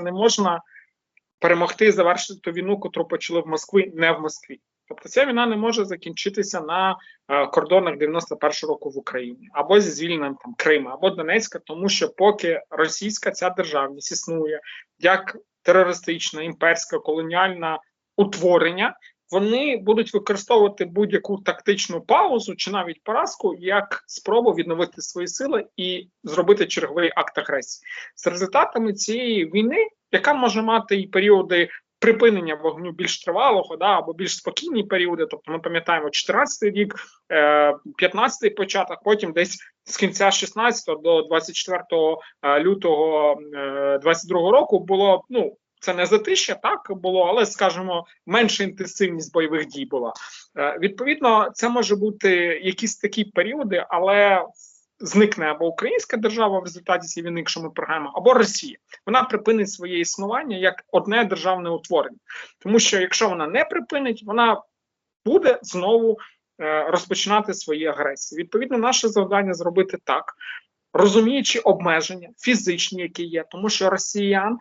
не можна перемогти і завершити ту війну, котру почали в Москві, не в Москві. Тобто ця війна не може закінчитися на е, кордонах 91 року в Україні або зі звільненням там Крима або Донецька, тому що поки російська ця державність існує як терористична, імперська, колоніальна утворення, вони будуть використовувати будь-яку тактичну паузу чи навіть поразку як спробу відновити свої сили і зробити черговий акт агресії з результатами цієї війни, яка може мати і періоди припинення вогню більш тривалого, да або більш спокійні періоди. Тобто, ми пам'ятаємо 14-й рік, е, 15-й початок, потім десь з кінця 16 до 24 е, лютого е, 22 року було ну. Це не затища, так було, але скажімо, менша інтенсивність бойових дій була. Е, відповідно, це може бути якісь такі періоди, але зникне або Українська держава в результаті цієї війни, якщо ми програємо, або Росія. Вона припинить своє існування як одне державне утворення, тому що якщо вона не припинить, вона буде знову е, розпочинати свої агресії. Відповідно, наше завдання зробити так, розуміючи обмеження фізичні, які є, тому що росіян.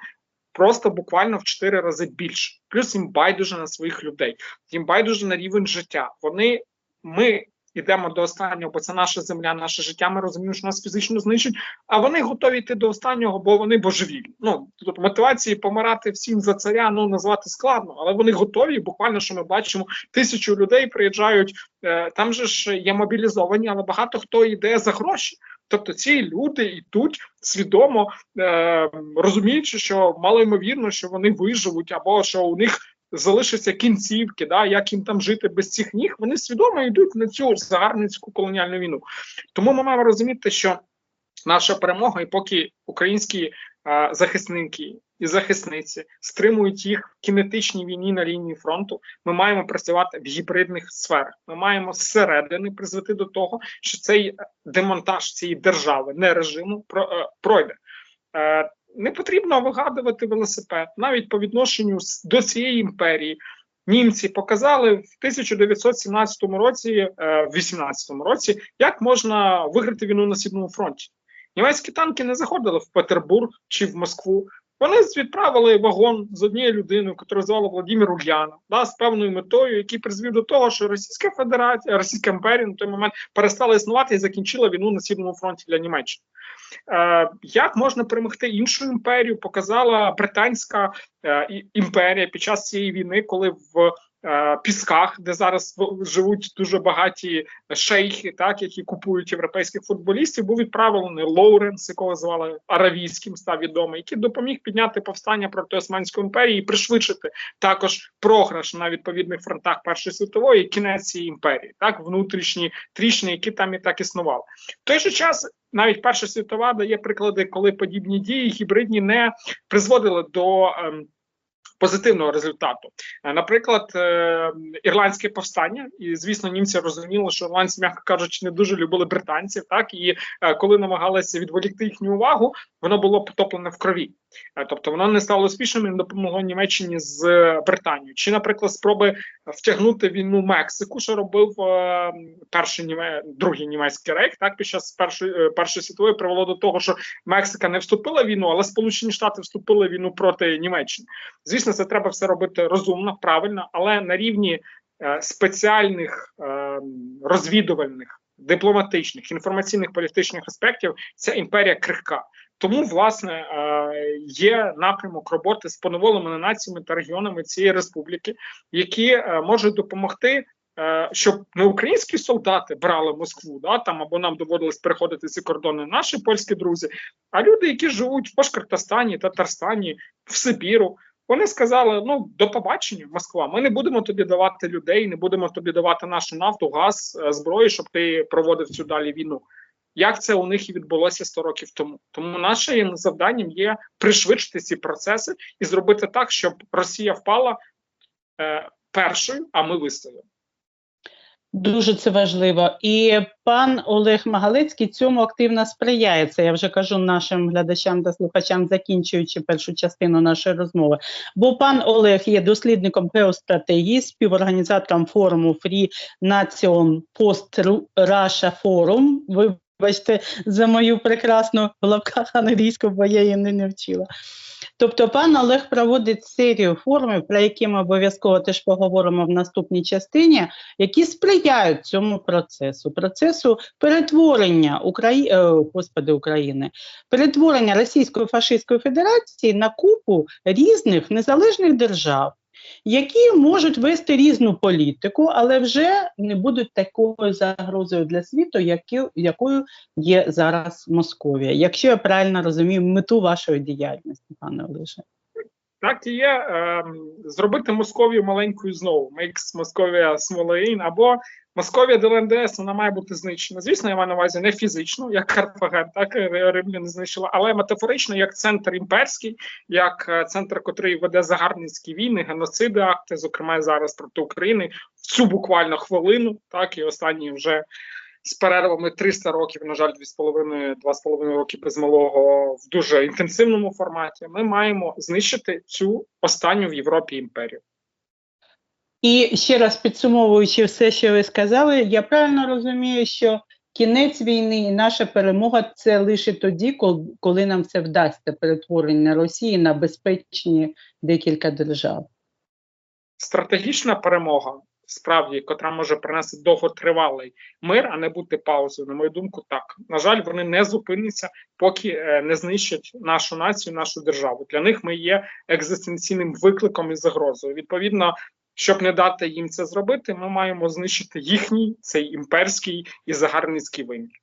Просто буквально в чотири рази більше, плюс їм байдуже на своїх людей, їм байдуже на рівень життя. Вони ми йдемо до останнього, бо це наша земля, наше життя. Ми розуміємо, що нас фізично знищать, а вони готові йти до останнього, бо вони божевільні. Ну тут мотивації помирати всім за царя ну назвати складно, але вони готові. Буквально що ми бачимо, тисячу людей приїжджають. Е, там же ж є мобілізовані, але багато хто йде за гроші. Тобто ці люди йдуть свідомо е, розуміючи, що мало ймовірно, що вони виживуть, або що у них залишаться кінцівки, да, як їм там жити без цих ніг, вони свідомо йдуть на цю загарбницьку колоніальну війну. Тому ми маємо розуміти, що наша перемога, і поки українські е, захисники і захисниці стримують їх в кінетичній війні на лінії фронту, ми маємо працювати в гібридних сферах. Ми маємо зсередини призвести до того, що цей демонтаж цієї держави, не режиму, про, е, пройде. Е, не потрібно вигадувати велосипед навіть по відношенню до цієї імперії. Німці показали в 1917 році, е, в 18 році, як можна виграти війну на східному фронті. Німецькі танки не заходили в Петербург чи в Москву. Вони відправили вагон з однією людиною, яку звали Владимир Ульянов, да, з певною метою, який призвів до того, що Російська Федерація, Російська імперія на той момент перестала існувати і закінчила війну на східному фронті для Німеччини. Е, як можна перемогти іншу імперію? Показала британська е, імперія під час цієї війни, коли в пісках, де зараз живуть дуже багаті шейхи, так які купують європейських футболістів, був відправлений Лоуренс, якого звали Аравійським, став відомий, який допоміг підняти повстання проти Османської імперії і пришвидшити також програш на відповідних фронтах Першої світової і кінець цієї імперії, так внутрішні тріщини, які там і так існували. В той же час навіть Перша світова дає приклади, коли подібні дії гібридні не призводили до ем, позитивного результату. Е, Наприклад, е, ірландське повстання, і звісно, німці розуміли, що ірландці, м'яко кажучи, не дуже любили британців. Так і е, коли намагалися відволікти їхню увагу, воно було потоплене в крові. Е, Тобто воно не стало успішним і не допомогло Німеччині з е, Британією. Чи, наприклад, спроби втягнути війну Мексику, що робив е, перший німей, другий німецький рейх, так під час першої першої світової привело до того, що Мексика не вступила в війну, але Сполучені Штати вступили в війну проти Німеччини. Звісно, це треба все робити розумно, правильно, але на рівні спеціальних розвідувальних, дипломатичних, інформаційних політичних аспектів ця імперія крихка. Тому, власне, е, є напрямок роботи з поневоленими націями та регіонами цієї республіки, які е, можуть допомогти. е, Щоб не українські солдати брали Москву, да там або нам доводилось переходити ці кордони наші польські друзі, а люди, які живуть в Башкортостані, Татарстані, в Сибіру, вони сказали: ну до побачення, Москва. Ми не будемо тобі давати людей, не будемо тобі давати нашу нафту, газ, зброю, щоб ти проводив цю далі війну. Як це у них і відбулося 100 років тому? Тому нашим завданням є пришвидшити ці процеси і зробити так, щоб Росія впала е, першою, а ми вистояли. Дуже це важливо. І пан Олег Магалицький цьому активно сприяє. Це я вже кажу нашим глядачам та слухачам, закінчуючи першу частину нашої розмови. Бо пан Олег є дослідником геостратегії, співорганізатором форуму Free Nation Post Russia Forum. Вибачте за мою прекрасну в лапках англійську, бо я її не, вчила. Тобто, пан Олег проводить серію формів, про які ми обов'язково теж поговоримо в наступній частині, які сприяють цьому процесу, процесу перетворення Украї... е, Господи, України, перетворення Російської фашистської Федерації на купу різних незалежних держав. Які можуть вести різну політику, але вже не будуть такою загрозою для світу, якою є зараз Московія, якщо я правильно розумію мету вашої діяльності, пане Олеже. Так і є ем, зробити Московію маленькою знову. Makes Московія смолеїн, або Московія до ЛНДС вона має бути знищена. Звісно, я маю на увазі не фізично, як Карфаген, так е, римляни знищила, але метафорично як центр імперський, як е, центр, котрий веде загарбницькі війни, геноциди, акти, зокрема зараз проти України, в цю буквально хвилину, так і останні вже. З перервами 300 років, на жаль, 2,5 2,5 роки без малого в дуже інтенсивному форматі. Ми маємо знищити цю останню в Європі імперію. І ще раз підсумовуючи все, що ви сказали, я правильно розумію, що кінець війни і наша перемога це лише тоді, коли нам це вдасться перетворення Росії на безпечні декілька держав. Стратегічна перемога, справді, котра може принести довготривалий мир, а не бути паузою. На мою думку, так на жаль, вони не зупиняться, поки е, не знищать нашу націю, нашу державу. Для них ми є екзистенційним викликом і загрозою. Відповідно, щоб не дати їм це зробити, ми маємо знищити їхній цей імперський і загарницький вимір.